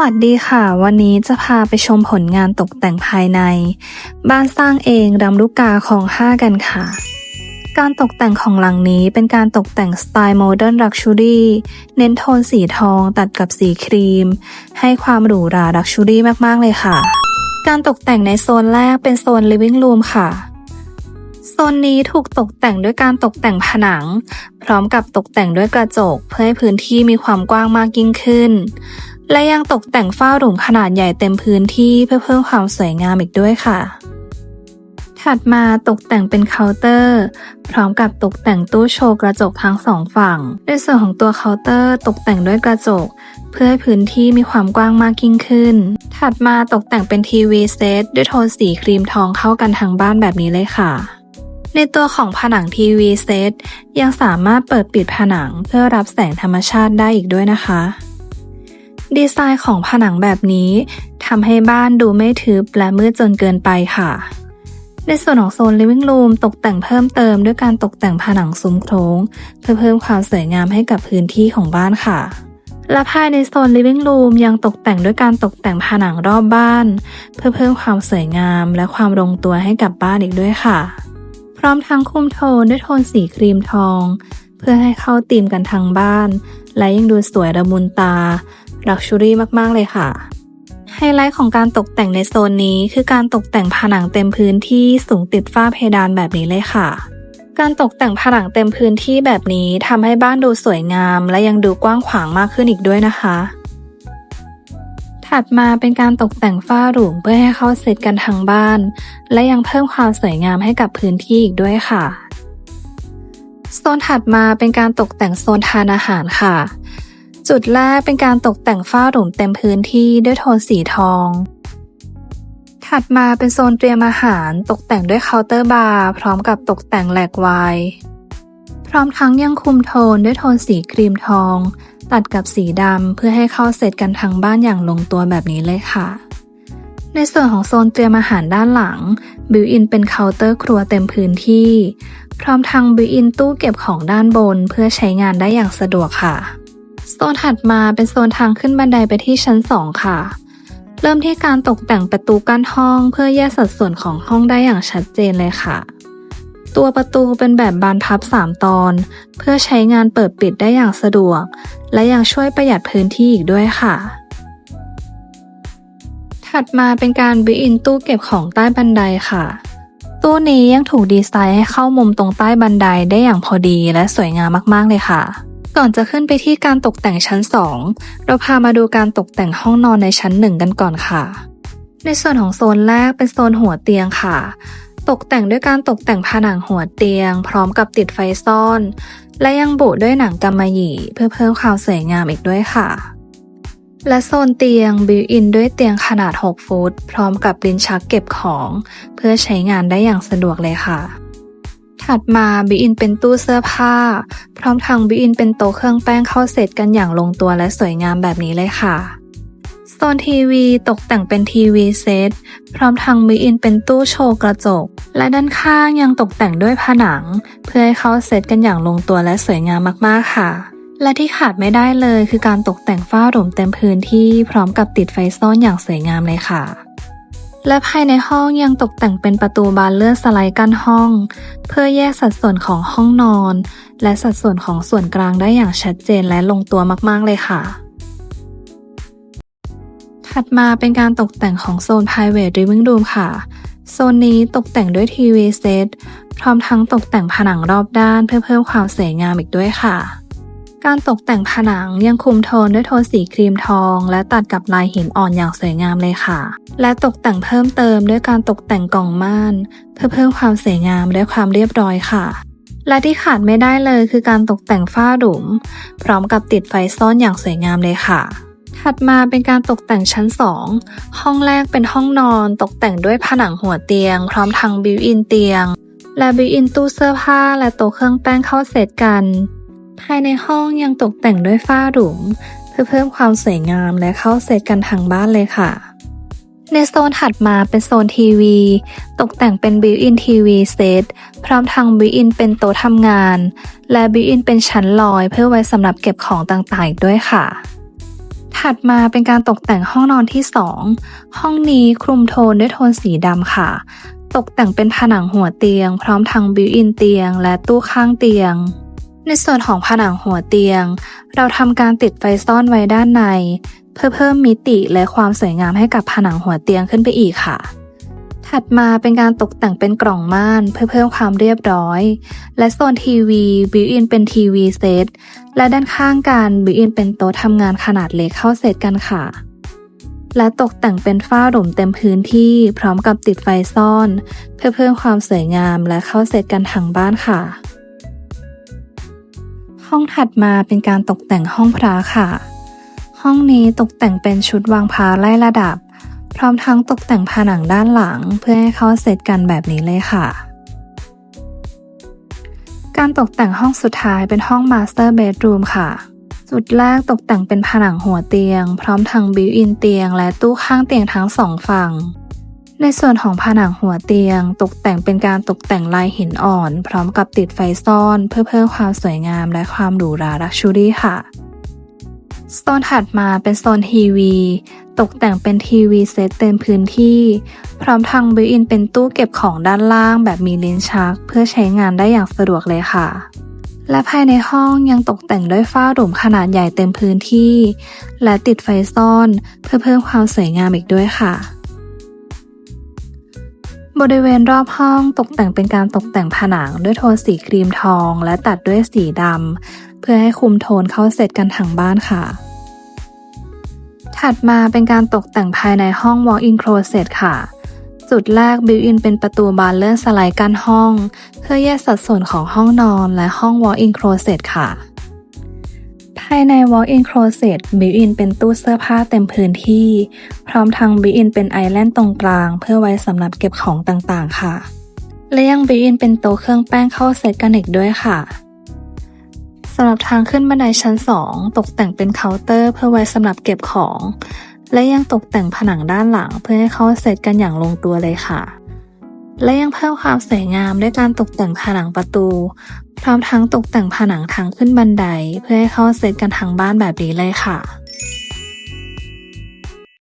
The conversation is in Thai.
วัสดีค่ะ วันนี้จะพาไปชมผลงานตกแต่งภายใน บ้านสร้างเองรำลูกกาของห้ากันค่ะ การตกแต่งของหลังนี้เป็นการตกแต่งสไตล์โมเดิร์นลักชูรี่เน้นโทนสีทองตัดกับสีครีม ให้ความหรูหราลักชูรี่มาก ๆ เลยค่ะ การตกแต่งในโซนแรกเป็นโซน living room ค่ะโซนนี้ถูกตกแต่งด้วยการตกแต่งผนัง พร้อมกับตกแต่งด้วยกระจกเพื่อให้พื้นที่มีความกว้างมากยิ่งขึ้น และยังตกแต่งฝ้าหลุมขนาดใหญ่เต็มพื้นที่เพื่อเพิ่มความสวยงามอีกด้วยค่ะ ถัดมาตกแต่งเป็นเคาน์เตอร์ พร้อมกับตกแต่งตู้โชว์กระจกทั้งสองฝั่งในส่วนของตัวเคาน์เตอร์ตกแต่งด้วยกระจก เพื่อให้พื้นที่มีความกว้างมากยิ่งขึ้น ถัดมาตกแต่งเป็นทีวีเซตด้วยโทนสีครีมทองเข้ากันทั้งบ้านแบบนี้เลยค่ะในตัวของผนังทีวีเซตยังสามารถเปิดปิดผนังเพื่อรับแสงธรรมชาติได้อีกด้วยนะคะ ดีไซน์ของผนังแบบนี้ทำให้บ้านดูไม่ทึบและมืดจนเกินไปค่ะ ในส่วนของโซน living room ตกแต่งเพิ่มเติมด้วยการตกแต่งผนังซุ้มโครงเพื่อเพิ่มความสวยงามให้กับพื้นที่ของบ้านค่ะและภายในโซน living room ยังตกแต่งด้วยการตกแต่งผนังรอบบ้าน เพื่อเพิ่มความสวยงามและความลงตัวให้กับบ้านอีกด้วยค่ะ พร้อมทั้งคุมโทนด้วยโทนสีครีมทอง พื่อให้เข้าธีมกันทั้งบ้าน และยังดูสวยระมุนตา ลักชูรี่มากๆเลยค่ะ ไฮไลท์ของการตกแต่งในโซนนี้ คือการตกแต่งผนังเต็มพื้นที่สูงติดฝ้าเพดานแบบนี้เลยค่ะ การตกแต่งผนังเต็มพื้นที่แบบนี้ทำให้บ้านดูสวยงาม และยังดูกว้างขวางมากขึ้นอีกด้วยนะคะ ถัดมาเป็นการตกแต่งฝ้าหลุมเพื่อให้เข้าเซตกันทั้งบ้าน และยังเพิ่มความสวยงามให้กับพื้นที่อีกด้วยค่ะ โซนถัดมาเป็นการตกแต่งโซนทานอาหารค่ะ จุดแรกเป็นการตกแต่งฝ้าหลุมเต็มพื้นที่ด้วยโทนสีทอง ถัดมาเป็นโซนเตรียมอาหารตกแต่งด้วยเคาน์เตอร์บาร์พร้อมกับตกแต่งแหลกไวน์พร้อมทั้งยังคุมโทนด้วยโทนสีครีมทอง ตัดกับสีดำเพื่อให้เข้าเสร็จกันทั้งบ้านอย่างลงตัวแบบนี้เลยค่ะ ในส่วนของโซนเตรียมอาหารด้านหลัง บิวอินเป็นเคาน์เตอร์ครัวเต็มพื้นที่ พร้อมทั้งบิวอินตู้เก็บของด้านบนเพื่อใช้งานได้อย่างสะดวกค่ะ โซนถัดมาเป็นโซนทางขึ้นบันไดไปที่ชั้น 2 ค่ะ เริ่มที่การตกแต่งประตูกั้นห้องเพื่อแยกสัดส่วนของห้องได้อย่างชัดเจนเลยค่ะ ตัวประตูเป็นแบบบานพับ 3 ตอน เพื่อใช้งานเปิดปิดได้อย่างสะดวก และยังช่วยประหยัดพื้นที่อีกด้วยค่ะ ถัดมาเป็นการบิอินตู้เก็บของใต้บันไดค่ะ ตู้นี้ยังถูกดีไซน์ให้เข้ามุมตรงใต้บันไดได้อย่างพอดีและสวยงามมากๆเลยค่ะ ก่อนจะขึ้นไปที่การตกแต่งชั้น 2 เราพามาดูการตกแต่งห้องนอนในชั้น 1 กันก่อนค่ะ ในส่วนของโซนแรกเป็นโซนหัวเตียงค่ะ ตกแต่งด้วยการตกแต่งผนังหัวเตียง พร้อมกับติดไฟซ่อน และยังบุด้วยหนังกำมะหยี่เพื่อเพิ่มความสวยงามอีกด้วยค่ะ และโซนเตียงบิวอินด้วยเตียงขนาด 6 ฟุต พร้อมกับลิ้นชักเก็บของ เพื่อใช้งานได้อย่างสะดวกเลยค่ะ ถัดมาบิวอินเป็นตู้เสื้อผ้า พร้อมทางบิวอินเป็นโต๊ะเครื่องแป้งเข้าเสร็จกันอย่างลงตัวและสวยงามแบบนี้เลยค่ะโซนทีวีตกแต่งเป็นทีวีเซตพร้อมทางบิอินเป็นตู้โชว์กระจก และด้านข้างยังตกแต่งด้วยผนัง เพื่อให้เข้าเซตกันอย่างลงตัวและสวยงามมากๆค่ะ และที่ขาดไม่ได้เลยคือการตกแต่งฝ้าหลุมเต็มพื้นที่พร้อมกับติดไฟซ่อนอย่างสวยงามเลยค่ะ และภายในห้องยังตกแต่งเป็นประตูบานเลื่อนสไลด์กั้นห้อง เพื่อแยกสัดส่วนของห้องนอน และสัดส่วนของส่วนกลางได้อย่างชัดเจนและลงตัวมากๆเลยค่ะถัดมาเป็นการตกแต่งของโซน private living room ค่ะ โซนนี้ตกแต่งด้วยทีวีเซตพร้อมทั้งตกแต่งผนังรอบด้านเพื่อเพิ่มความสวยงามอีกด้วยค่ะ การตกแต่งผนังยังคุมโทนด้วยโทนสีครีมทอง และตัดกับลายหินอ่อนอย่างสวยงามเลยค่ะ และตกแต่งเพิ่มเติมด้วยการตกแต่งกล่องม่าน เพื่อเพิ่มความสวยงามและความเรียบร้อยค่ะ และที่ขาดไม่ได้เลยคือการตกแต่งฝ้าหลุม พร้อมกับติดไฟซ่อนอย่างสวยงามเลยค่ะ ถัดมาเป็นการตกแต่งชั้น 2 ห้องแรกเป็นห้องนอนตกแต่งด้วยผนังหัวเตียง พร้อมทั้งบิวอินเตียง และบิวอินตู้เสื้อผ้าและโต๊ะเครื่องแป้งเข้าเซตกัน ภายในห้องยังตกแต่งด้วยฝ้าหลุม เพื่อเพิ่มความสวยงามและเข้าเซตกันทางบ้านเลยค่ะ ในโซนถัดมาเป็นโซนทีวี ตกแต่งเป็นบิวอินทีวีเซตพร้อมทางบิวอินเป็นโต๊ะทำงาน และบิวอินเป็นชั้นลอย เพื่อไว้สำหรับเก็บของต่างๆอีกด้วยค่ะถัดมาเป็นการตกแต่งห้องนอนที่ 2 ห้องนี้คลุมโทนด้วยโทนสีดำค่ะ ตกแต่งเป็นผนังหัวเตียง พร้อมทั้งบิวอินเตียง และตู้ข้างเตียง ในส่วนของผนังหัวเตียง เราทำการติดไฟซ่อนไว้ด้านใน เพื่อเพิ่มมิติและความสวยงามให้กับผนังหัวเตียงขึ้นไปอีกค่ะ ถัดมาเป็นการตกแต่งเป็นกล่องม่านเพื่อเพิ่มความเรียบร้อย และโซนทีวีบิวอินเป็นทีวีเซตและด้านข้างกันบิวอินเป็นโต๊ะทำงานขนาดเล็กเข้าเซตกันค่ะ และตกแต่งเป็นฝ้าหลุมเต็มพื้นที่พร้อมกับติดไฟซ่อน เพื่อเพิ่มความสวยงามและเข้าเซตกันทั้งบ้านค่ะ ห้องถัดมาเป็นการตกแต่งห้องพระค่ะ ห้องนี้ตกแต่งเป็นชุดวางพาไล่ระดับ พร้อมทั้งตกแต่งผนังด้านหลังเพื่อให้เข้าเซตกันแบบนี้เลยค่ะ การตกแต่งห้องสุดท้ายเป็นห้องมาสเตอร์เบดรูมค่ะ จุดแรกตกแต่งเป็นผนังหัวเตียง พร้อมทั้งบิวอินเตียง และตู้ข้างเตียงทั้งสองฝั่ง ในส่วนของผนังหัวเตียง ตกแต่งเป็นการตกแต่งลายหินอ่อน พร้อมกับติดไฟซ่อน เพื่อเพิ่มความสวยงามและความหรูหราลักชูรี่ค่ะโซนถัดมาเป็นโซนทีวี ตกแต่งเป็นทีวีเซตเต็มพื้นที่ พร้อมทางบิวอินเป็นตู้เก็บของด้านล่างแบบมีลิ้นชัก เพื่อใช้งานได้อย่างสะดวกเลยค่ะ และภายในห้องยังตกแต่งด้วยฝ้าหลุมขนาดใหญ่เต็มพื้นที่ และติดไฟซ่อน เพื่อเพิ่มความสวยงามอีกด้วยค่ะ บริเวณรอบห้องตกแต่งเป็นการตกแต่งผนังด้วยโทนสีครีมทอง และตัดด้วยสีดำเพื่อให้คุมโทนเข้าเสร็จกันทั้งบ้านค่ะ ถัดมาเป็นการตกแต่งภายในห้อง walk-in closet ค่ะ จุดแรกบิวอินเป็นประตูบานเลื่อนสไลด์กั้นห้อง เพื่อแยกสัดส่วนของห้องนอนและห้อง walk-in closet ค่ะายใน walk-in closet บิวอินเป็นตู้เสื้อผ้าเต็มพื้นที่ พร้อมทั้งบิวอินเป็นไอแลนด์ตรงกลาง เพื่อไว้สำหรับเก็บของต่างๆ ค่ะ และยังบิวอินเป็นโต๊ะเครื่องแป้งเข้าเซตกันอีกด้วยค่ะสำหรับทางขึ้นบันไดชั้น 2 ตกแต่งเป็นเคาน์เตอร์เพื่อไว้สำหรับเก็บของ และยังตกแต่งผนังด้านหลังเพื่อให้เข้าเซตกันอย่างลงตัวเลยค่ะ และยังเพิ่มความสวยงามด้วยการตกแต่งผนังประตู พร้อมทั้งตกแต่งผนังทางขึ้นบันได เพื่อให้เข้าเซตกันทั้งบ้านแบบนี้เลยค่ะ